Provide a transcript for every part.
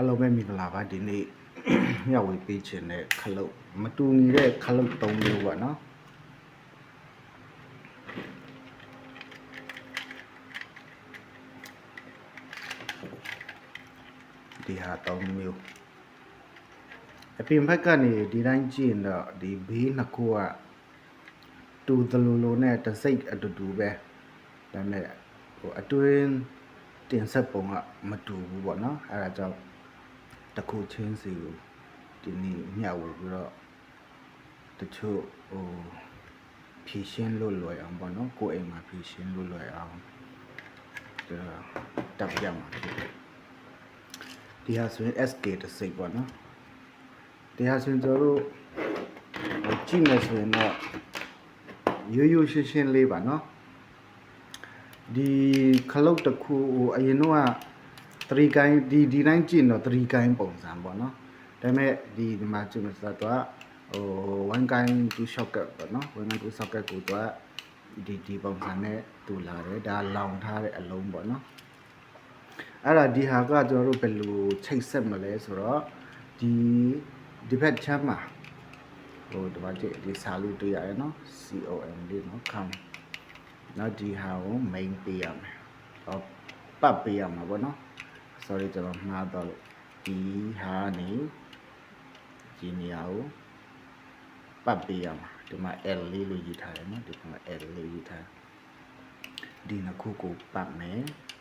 အားလုံးပဲမင်္ဂလာပါဒီနေ့မျှဝေပေးခြင်းတဲ့ခလုတ်မတူညီတဲ့ခလုတ်၃မျိုးပေါ့နော်ဒီဟာ၃မျိုးအပြင်ဘက်ကနေဒီတိုင်းကြည့်ရင်တော့ဒီဘေးနှစ်ခုကတူသလိုလိုနဲ့တစ်စိတ်အတူတူပဲဒါပေမဲ့ဟိုအတွင်းတင်ဆက်ပုံကမတူဘူးပေါ့နော်အဲဒါကြောင့် တစ်ခုချင်းစီကိုဒီနေ့မျှဝေပြီးတော့တချို့ဟိုဖြည့်ရှင်းလို့လွယ်အောင်ပေါ့နော်ကိုယ်အိမ်မှာဖြည့်ရှင်းလို့လွယ်အောင်ဒါတပ်ပြမှာဖြစ်တယ်ဒီဟာဆိုရင် SK တစ်စိတ်ပေါ့နော်ဒီဟာဆိုရင်ကျွန်တော်တို့ဟိုကြည့်မယ်ဆိုရင်တော့ရိုးရိုးရှင်းရှင်းလေးပါနော်ဒီခလုတ်တစ်ခုဟိုအရင်တော့ ကသရီကိုင်းဒီဒီတိုင်းကြည့်တော့သရီကိုင်းပုံစံပေါ့နော်ဒါပေမဲ့ဒီဒီမှာကြည့်မှဆိုတော့ဟို one kind to socket ပေါ့နော် one kind to socket ကိုတော့ဒီဒီပုံစံနဲ့တူလာတယ်ဒါလောင်ထားတဲ့အလုံးပေါ့နော်အဲ့ဒါဒီဟာကကျွန်တော်တို့ဘယ်လိုချိတ်ဆက်မလဲဆိုတော့ဒီဒီဘက်ချမ်းမှာဟိုဒီမှာကြည့်ဒီစာလေးတွေ့ရတယ်နော် COM လေးနော် count နောက်ဒီဟာကို main ပေးရမယ်ဟောပတ်ပေးရမှာပေါ့နော် sorry ကျွန်တော်မှားတော့လို့ဒီဟာနေဒီနေရာကိုပတ်ပေးရမှာဒီမှာ L လေးလို့ရေးထားတယ်နော်ဒီမှာ L လေးရေးထားဒီနှစ်ခုကိုပတ်မယ်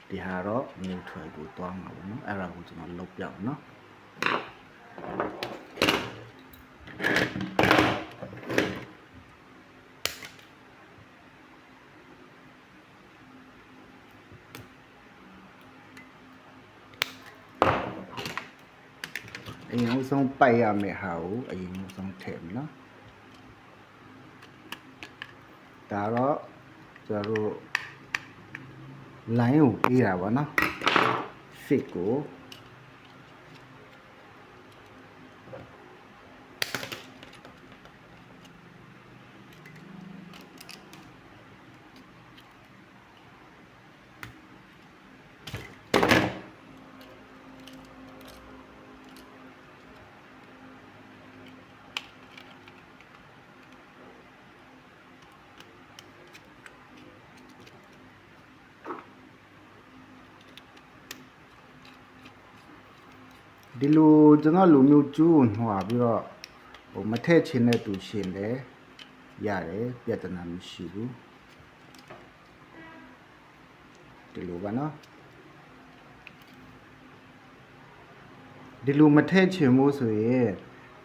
ဒီဟာတော့ neutral ကိုတွားမှာပေါ့နော်အဲ့ဒါကိုကျွန်တော်လုပ်ပြအောင်နော် အရင်အဆုံးပိုက်ရမယ့်ဟာကိုအရင်အဆုံးထည့်မယ်နော်ဒါတော့ကျွန်တော်တို့ line ကိုပေးတာပေါ့နော် fit ကို ဒီလိုကျွန်တော်လူမျိုးကျူးကိုနှွာပြီးတော့ဟိုမထည့်ချင်တဲ့သူရှင်တယ်ရတယ်ပြဿနာမရှိဘူးဒီလိုပါနော်ဒီလိုမထည့်ချင်ဘူးဆိုရင်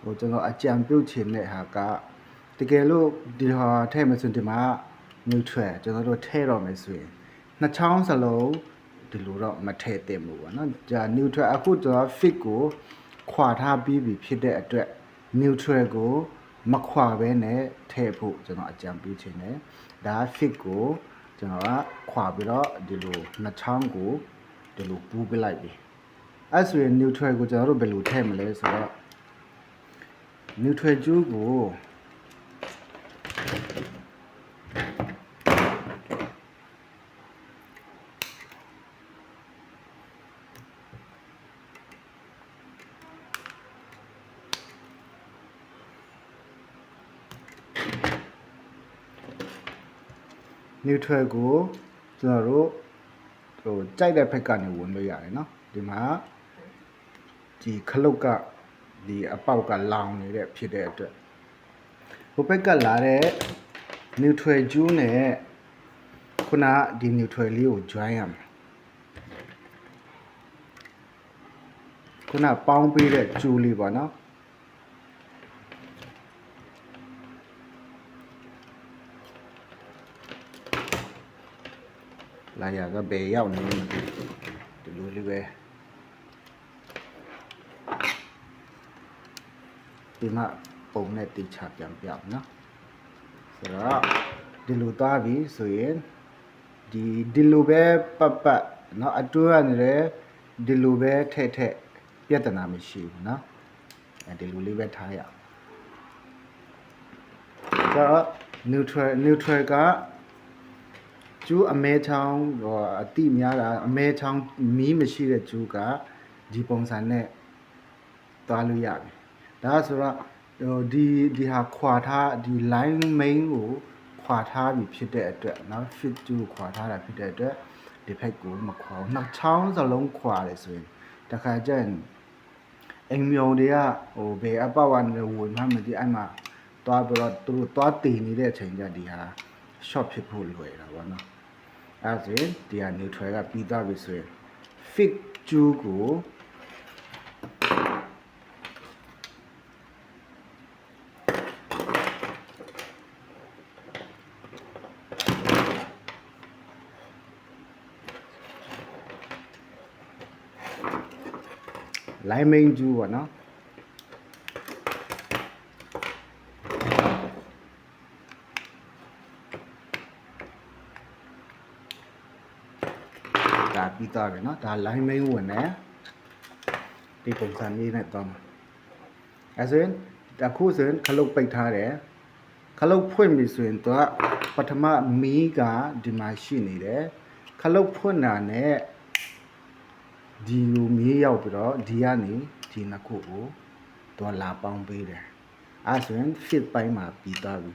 ဟိုကျွန်တော်အကြံပြုတ်ချင်တဲ့ဟာကတကယ်လို့ဒီဟာထည့်မယ်ဆိုရင်ဒီမှာ neutral ကျွန်တော်တို့ထည့်တော့မယ်ဆိုရင်နှစ်ချောင်းစလုံး ဒီလိုတော့မထည့်သင့်ဘူးပေါ့နော်။ဒါ neutral အခုကျွန်တော် fit ကိုခွာထားပြီးပြီဖြစ်တဲ့အတွက် neutral ကိုမခွာဘဲနဲ့ထည့်ဖို့ကျွန်တော်အကြံပေးချင်တယ်။ဒါ fit ကိုကျွန်တော်ကခွာပြီးတော့ဒီလိုနှစ်ချောင်းကိုဒီလိုပူးပလိုက်ပြီ။အဲ့ဆိုရင် neutral ကိုကျွန်တော်တို့ဘယ်လိုထည့်မလဲဆိုတော့ neutral ကျိုးကို neutral ကိုကျွန်တော်တို့ဟိုကြိုက်တဲ့ဘက်ကနေဝင်လို့ရတယ်เนาะဒီမှာဒီခလုတ်ကဒီအပေါက်ကလောင်နေတဲ့ဖြစ်တဲ့အတွက်ဟိုဘက်ကလာတဲ့ neutral ကျူးနဲ့ခုနကဒီ neutral လေးကို join ရမယ်ခုနပေါင်းပေးတဲ့ကျူးလေးပေါ့နော် လာရကဘယ်ရောက်နေလဲဒီလိုလေးပဲဒီမှာပုံနဲ့တိချပြန်ပြအောင်နော်ဆိုတော့ဒီလိုသွားပြီဆိုရင်ဒီဒီလိုပဲပပတ်နော်အတူရနေတယ်ဒီလိုပဲထက်ထက်ပြဿနာမရှိဘူးနော်အဲဒီလိုလေးပဲထားရအောင်ဆိုတော့ neutral neutral က ကျူးအမဲချောင်းဟိုအတိများတာအမဲချောင်းမီးမရှိတဲ့ကျူးကဒီပုံစံနဲ့ သွားလို့ရပြီဒါဆိုတော့ဟိုဒီဒီဟာခွာထားဒီ line main ကိုခွာထားပြီဖြစ်တဲ့အတွက်เนาะ fit to ကိုခွာထားတာဖြစ်တဲ့အတွက်ဒီဖက်ကိုမခွာဘူးနှစ်ချောင်းစလုံးခွာတယ်ဆိုရင်တခါကျရင်အိမ်မြုံတွေကဟိုဘယ်အပေါက်ကနေဝင်မှမသိအဲ့မှာသွားပြီးတော့သူတို့သွားတည်နေတဲ့အချိန်ကျဒီဟာ short ဖြစ်ဖို့လွယ်တာပေါ့နော် အဲ့ဒါဆိုရင်ဒီဟာ neutral ကပြီးသွားပြီဆိုရင် fit ကျူးကို line main ကျူးပေါ့နော်ဒါပြီး သွားပြီเนาะဒါ line main ဝင်တယ်ဒီပုံစံလေးနဲ့တော့မှာအဲဆိုရင်အခုဆိုရင်ခလုတ်ပိတ်ထားတယ်ခလုတ်ဖွင့်ပြီဆိုရင်သူကပထမမီးကဒီမှာရှိနေတယ်ခလုတ်ဖွင့်တာနဲ့ ဒီလိုမြေးရောက်ပြီးတော့ဒီကနေဒီနှစ်ခုကိုသူကလာပေါင်းပေးတယ်အဲဆိုရင် fit ပိုင်းမှာပြီးသွားပြီ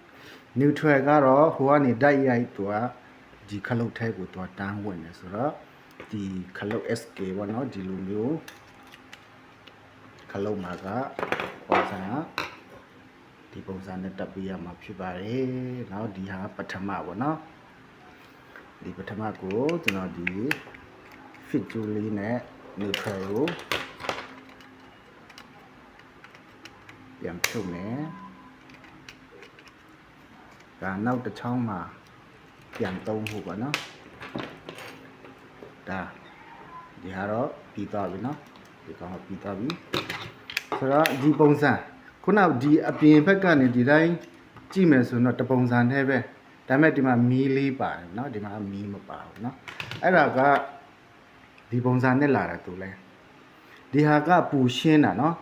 neutral ကတော့ဟိုကနေဓာတ်ရိုက်သူကဒီခလုတ်ထဲကိုသူကတန်းဝင်တယ်ဆိုတော့ ဒီခလုတ် SK ပေါ့နော်ဒီလိုမျိုးခလုတ်မှာကပုံစံကဒီပုံစံနဲ့တက်ပေးရမှာဖြစ်ပါတယ်။နောက်ဒီဟာပထမပေါ့နော်။ဒီပထမကိုကျွန်တော်ဒီ fit ဂျူလေးနဲ့ neutral ကိုပြန်ဖြုတ်မယ်ဒါနောက်တစ်ချောင်းမှာပြန်သုံးဖို့ပေါ့နော် ဒါဒီဟာတော့ပြီးသွားပြီနော်ဒီကောင်ကပြီးသွားပြီဆိုတော့ဒီပုံစံခုနကဒီအပြင်ဘက်ကနေဒီတိုင်းကြည့်မယ်ဆိုတော့တပုံစံနဲ့ပဲဒါပေမဲ့ဒီမှာမီးလေးပါတယ်เนาะဒီမှာမီးမပါဘူးเนาะအဲ့ဒါက ဒီပုံစံနဲ့လာတာသူလဲဒီဟာကပူရှင်းတာเนาะ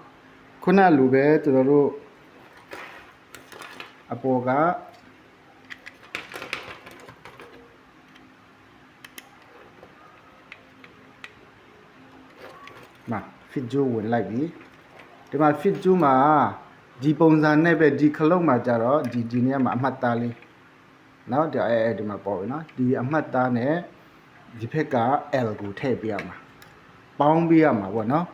ခုနလူပဲကျွန်တော်တို့အပေါ်က fit joe ဝင်လိုက်ပြီဒီမှာ fit joe မှာဒီပုံစံနဲ့ပဲဒီခလုတ်မှာကြတော့ဒီဒီနေရာမှာအမှတ်သားလေးနော်ဒီအဲအဲဒီမှာပေါ်ပြီနော်ဒီအမှတ်သားနဲ့ဒီဖက်က L ကိုထည့်ပေးရမှာပေါင်းပေးရမှာပေါ့နော်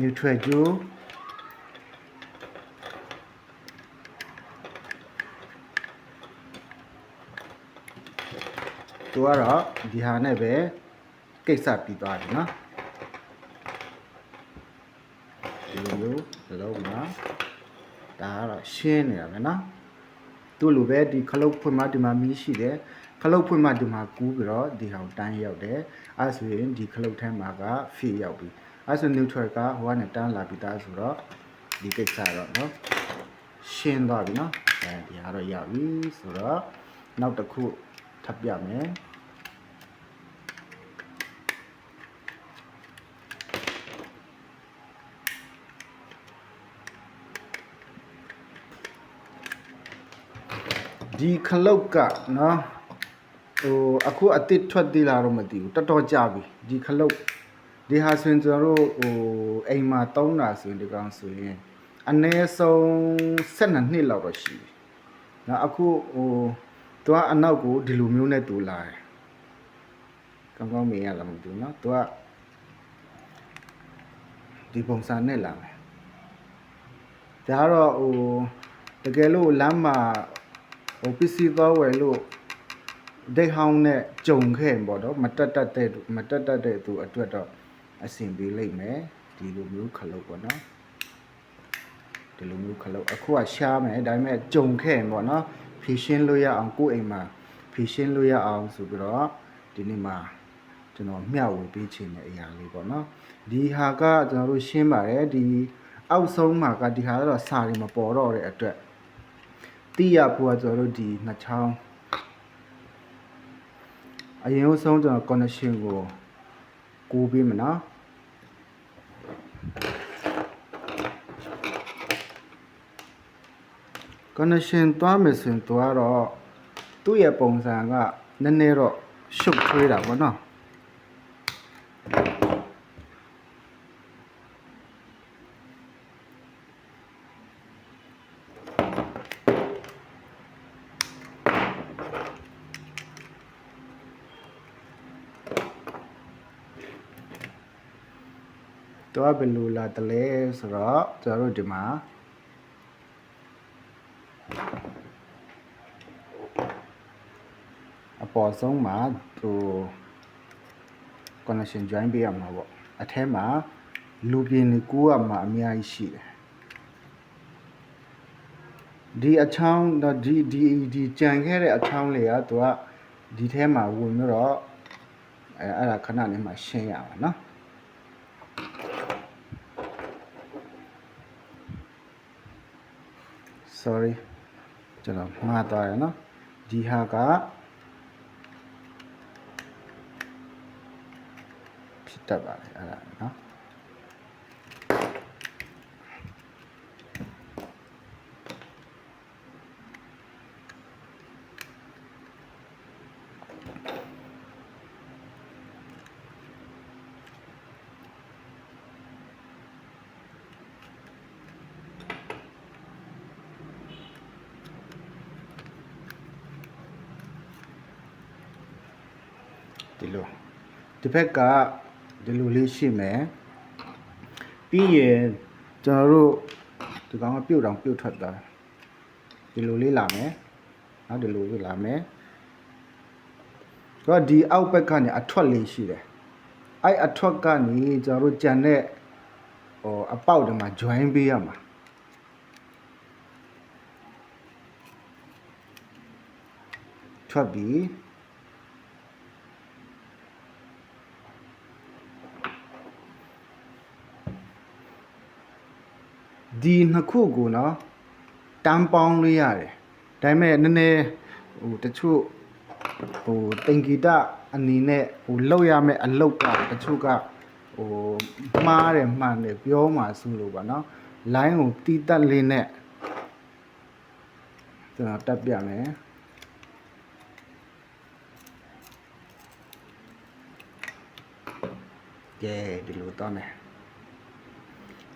neutral ကျိုးသူကတော့ဒီဟာနဲ့ပဲကိစ္စပြီးသွားတယ်နော်ဒီလိုမျိုးလုံးမှာဒါကတော့ရှင်းနေတာပဲနော်သူ့လိုပဲဒီခလုတ်ဖွင့်မှဒီမှာမီးရှိတယ်ခလုတ်ဖွင့်မှဒီမှာကူးပြီးတော့ဒီဟာကိုတန်းရောက်တယ်အဲဆိုရင်ဒီခလုတ်ထဲမှာက fit ရောက်ပြီ အဲဆို neutral ကဟိုကနေတန်းလာပြီးသားဆိုတော့ဒီကိစ္စတော့နော်ရှင်းသွားပြီနော်အဲဒီဟာတော့ရောက်ပြီဆိုတော့နောက်တစ်ခုထပ်ပြမယ်ဒီခလုတ်ကနော်ဟိုအခုအစ်စ်ထွက်သေးလားတော့မသိဘူးတော်တော်ကြာပြီဒီခလုတ် ဒီဟာဆိုရင်ကျွန်တော်တို့ဟိုအိမ်မှာတုံးတာဆိုရင်ဒီကောင်ဆိုရင်အနည်းဆုံး12နှစ်လောက်တော့ရှိပြီနော်အခုဟိုသူကအနောက်ကိုဒီလိုမျိုးနဲ့တူလာတယ်ကောင်းကောင်းမြင်ရလားမသိဘူးနော်သူကဒီပုံစံနဲ့လာမယ်ဒါကတော့ဟိုတကယ်လို့လမ်းမှာဟိုပစ္စည်းသွားဝယ်လို့ဒိတ်ဟောင်းနဲ့ကြုံခဲ့ရင်ပေါ့တော့မတက်တက်တဲ့သူမတက်တက်တဲ့သူအတွက်တော့ အဆင်ပြေလိမ့်မယ်ဒီလိုမျိုးခလုတ်ပေါ့နော်ဒီလိုမျိုးခလုတ်အခုကရှားမယ်ဒါပေမဲ့ကြုံခဲ့ရင်ပေါ့နော်ဖြည့်ရှင်းလို့ရအောင်ကိုယ့်အိမ်မှာဖြည့်ရှင်းလို့ရအောင်ဆိုပြီးတော့ဒီနေ့မှာကျွန်တော်မျှဝေပေးချင်တဲ့အရာလေးပေါ့နော်ဒီဟာကကျွန်တော်တို့ရှင်းပါတယ်ဒီအောက်ဆုံးမှာကဒီဟာကတော့စာတွေမပေါ်တော့တဲ့အတွက်တိရဖို့ကကျွန်တော်တို့ဒီနှစ်ချောင်းအရင်ဆုံးကျွန်တော် connection ကို ကူးပေးမယ်နော် connection သွားမယ်ဆိုရင်သွားတော့သူ့ရဲ့ပုံစံကနည်းနည်းတော့ရှုပ်ထွေးတာပေါ့နော် တော့ဘယ်လိုလာတလဲဆိုတော့ကျွန်တော်တို့ဒီမှာအပေါ်ဆုံးမှာသူ connection join ပေးရမှာပေါ့အထဲမှာလူပြင်းနေကူးရမှာအများကြီးရှိတယ်ဒီအချောင်းတော့ဒီဒီဒီကြံခဲ့တဲ့အချောင်းလေးကသူကဒီထဲမှာဝင်ပြီးတော့အဲအဲ့ဒါခဏလေးမှရှင်းရမှာနော် sorry ကျွန်တော်မှားသွားရနော်ဒီဟာကဖြစ်တတ်ပါတယ်အဲ့ဒါနော် ဒီလိုဒီဘက်ကဒီလိုလေးရှိမယ်ပြီးရင်ကျွန်တော်တို့ဒီကောင်ကပြုတ်တောင်ပြုတ်ထွက်သွားဒီလိုလေးလာမယ်နော်ဒီလိုလေးလာမယ်တော့ဒီအောက်ဘက်ကနေအထွက်လေးရှိတယ်အဲ့အထွက်ကနေကျွန်တော်တို့ကြံတဲ့ဟိုအပေါက်တွေမှာ join ပေးရမှာထွက်ပြီး ဒီနှစ်ခုကိုနော်တန်းပေါင်းလို့ရတယ်ဒါပေမဲ့နည်းနည်းဟိုတချို့ဟိုတင်ဂီတအနေနဲ့ဟိုလောက်ရမယ့်အလောက်ကတချို့ကဟိုမှားတယ်မှန်တယ်ပြောမှဆိုလို့ပါနော် line ကိုတီးတက်လေးနဲ့ကျွန်တော်တက်ပြမယ်ကဲဒီလိုတော့မယ်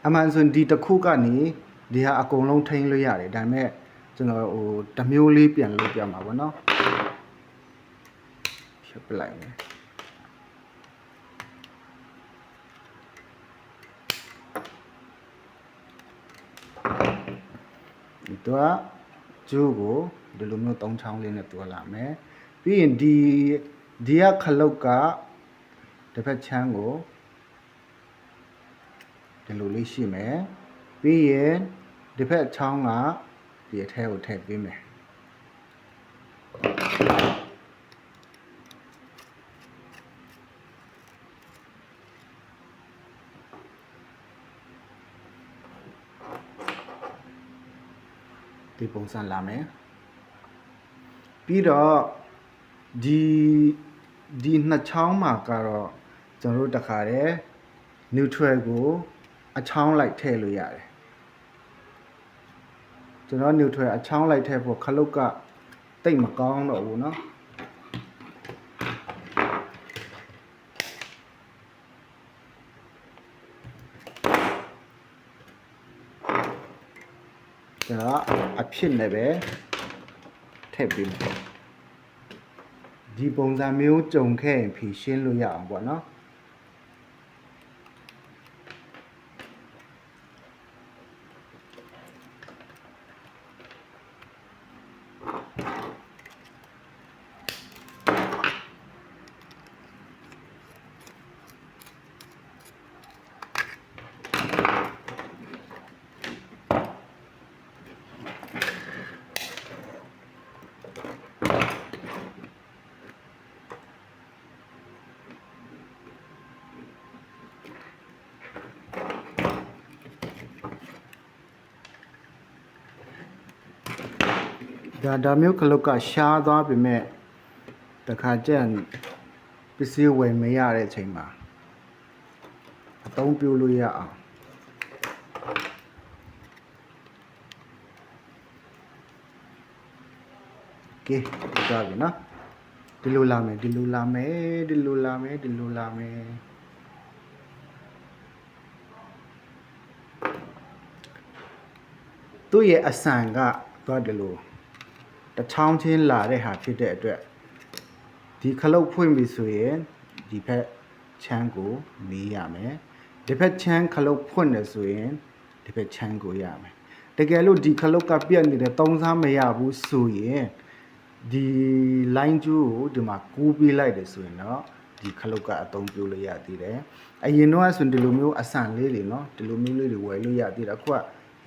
အမှန်ဆိုရင်ဒီတစ်ခုကနေဒီဟာအကုန်လုံးထိန်းလို့ရတယ်ဒါပေမဲ့ကျွန်တော်ဟိုတစ်မျိုးလေးပြန်လုပ်ပြမှာပေါ့နော်ဖြတ်ပလိုက်မယ်ဒီတော့ကျိုးကိုဒီလိုမျိုးသုံးချောင်းလေးနဲ့တွဲလာမယ်ပြီးရင်ဒီဒီကခလုတ်ကတစ်ဖက်ချမ်းကို ဒီလိုလေးရှိမယ်ပြီးရင်ဒီဘက်ချောင်းကဒီအထဲကိုထည့်ပေးမယ်ဒီပုံစံလာမယ်ပြီးတော့ဒီဒီနှစ်ချောင်းမှာကတော့ကျွန်တော်တို့တခါတည်း neutral ကို အချောင်းလိုက်ထည့်လို့ရတယ်ကျွန်တော် neutral အချောင်းလိုက်ထည့်ဖို့ခလုတ်ကတိတ်မကောင်းတော့ဘူးเนาะကျွန်တော်အဖြစ်နဲ့ပဲထည့်ပေးမယ်ဒီပုံစံမျိုးကြုံခဲ့ရင်ဖြည့်ရှင်းလို့ရအောင်ပေါ့เนาะ ဒါဒါမျိုးခလုတ်ကရှားသွားပြီမဲ့တခါကျန်ပစ္စည်းဝယ်မရတဲ့အချိန်မှာအသုံးပြုလို့ရအောင်ကဲဒါပြီနော်ဒီလိုလာမယ်ဒီလိုလာမယ်ဒီလိုလာမယ်ဒီလိုလာမယ်သူ့ရဲ့အဆန်ကသွားတယ်လို့ တစ်ချောင်းချင်းလာတဲ့ဟာဖြစ်တဲ့အတွက်ဒီခလုတ်ဖွင့်ပြီဆိုရင်ဒီဘက်ချမ်းကိုမီးရမယ်ဒီဘက်ချမ်းခလုတ်ဖွင့်တယ်ဆိုရင်ဒီဘက်ချမ်းကိုရမယ်တကယ်လို့ဒီခလုတ်ကပြက်နေတယ်သုံးစားမရဘူးဆိုရင်ဒီ line ကျိုးကိုဒီမှာကူးပေးလိုက်တယ်ဆိုရင်တော့ဒီခလုတ်ကအသုံးပြုလို့ရသေးတယ်အရင်တော့ဆိုရင်ဒီလိုမျိုးအဆန်လေးတွေเนาะဒီလိုမျိုးလေးတွေဝယ်လို့ရသေးတယ်အခုက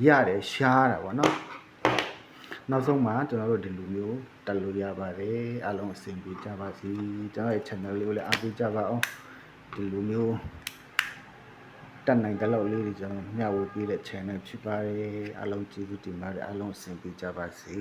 ရတယ်ရှားတာဗောနော် နောက်ဆုံးမှာကျွန်တော်တို့ဒီလူမျိုးတက်လို့ရပါတယ်အားလုံးအဆင်ပြေကြပါစေကျွန်တော်ရဲ့ channel လေးကိုလည်းအားပေးကြပါအောင်ဒီလူမျိုးတက်နိုင်တဲ့လောက်လေးတွေကျွန်တော်မျှဝေပေးတဲ့ channel ဖြစ်ပါတယ်အားလုံးကျေးဇူးတင်ပါတယ်အားလုံးအဆင်ပြေကြပါစေ